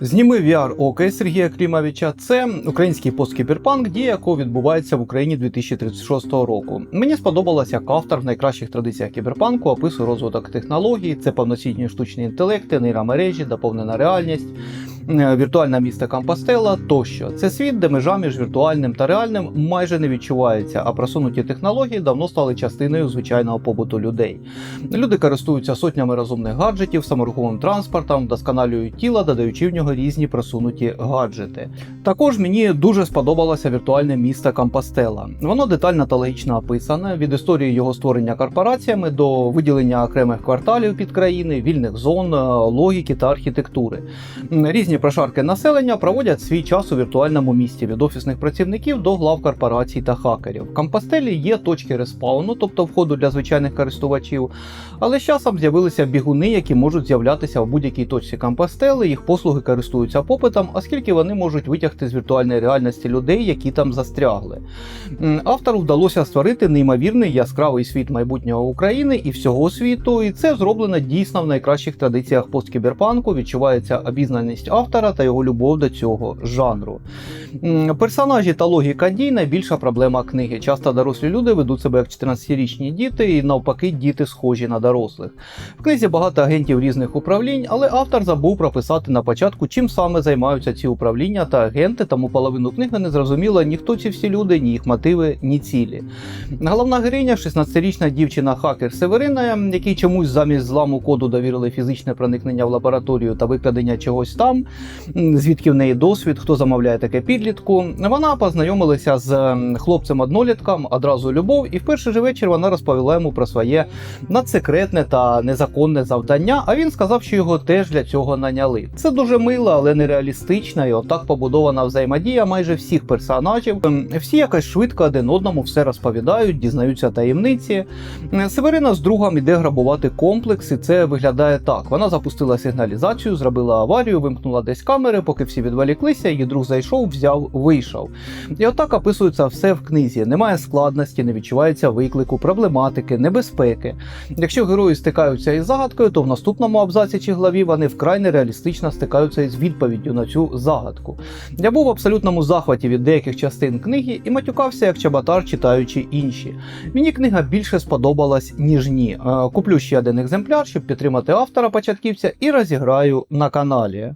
Зніми VR ОК Сергія Клімовича. Це український посткіберпанк, дія якого відбувається в Україні 2036 року. Мені сподобалось, як автор в найкращих традиціях кіберпанку описує розвиток технологій, це повноцінні штучні інтелекти, нейромережі, доповнена реальність, е, віртуальне місто Компостела тощо. Це світ, де межа між віртуальним та реальним майже не відчувається, а просунуті технології давно стали частиною звичайного побуту людей. Люди користуються сотнями розумних гаджетів, саморуховим транспортом, вдосконалюють тіла, додаючи в нього різні просунуті гаджети. Також мені дуже сподобалося віртуальне місто Компостела. Воно детально та логічно описане від історії його створення корпораціями до виділення окремих кварталів під країни, вільних зон, е, логіки та архітектури. М, Різні прошарки населення проводять свій час у віртуальному місті від офісних працівників до глав корпорацій та хакерів. В Компостелі є точки респауну, тобто входу для звичайних користувачів, але з часом з'явилися бігуни, які можуть з'являтися в будь-якій точці Компостели. Їх послуги користуються попитом, оскільки вони можуть витягти з віртуальної реальності людей, які там застрягли. Автору вдалося створити неймовірний яскравий світ майбутнього України і всього світу, і це зроблено дійсно в найкращих традиціях посткіберпанку. Відчувається обізнаність автора та його любов до цього жанру. Персонажі та логіка дій найбільша проблема книги. Часто дорослі люди ведуть себе як 14-річні діти, і навпаки, діти схожі на дорослих. В книзі багато агентів різних управлінь, але автор забув прописати на початку, чим саме займаються ці управління та агенти, тому половину книги не зрозуміло ні хто ці всі люди, ні їх мотиви, ні цілі. Головна героїня 16-річна дівчина-хакер Северина, якій чомусь замість зламу коду довірили фізичне проникнення в лабораторію та викрадення чогось там, звідки в неї досвід, хто замовляє таке підлітку. Вона познайомилася з хлопцем-однолітком, одразу любов, і в перший же вечір вона розповіла йому про своє надсекретне та незаконне завдання. А він сказав, що його теж для цього наняли. Це дуже мило, але нереалістично, і отак побудована взаємодія майже всіх персонажів. Ем, Всі якось швидко один одному все розповідають, дізнаються таємниці. Северина з другом іде грабувати комплекс, і це виглядає так. Вона запустила сигналізацію, зробила аварію, вимкнула десь камери, поки всі відволіклися, її друг зайшов, взяв, вийшов. І отак описується все в книзі. Немає складності, не відчувається виклику, проблематики, небезпеки. Якщо герої стикаються із загадкою, то в наступному абзаці чи главі вони вкрай нереалістично стикаються із відповіддю на цю загадку. Я був в абсолютному захваті від деяких частин книги і матюкався як чабатар, читаючи інші. Мені книга більше сподобалась, ніж ні. Е, Куплю ще один екземпляр, щоб підтримати автора початківця, і розіграю на каналі.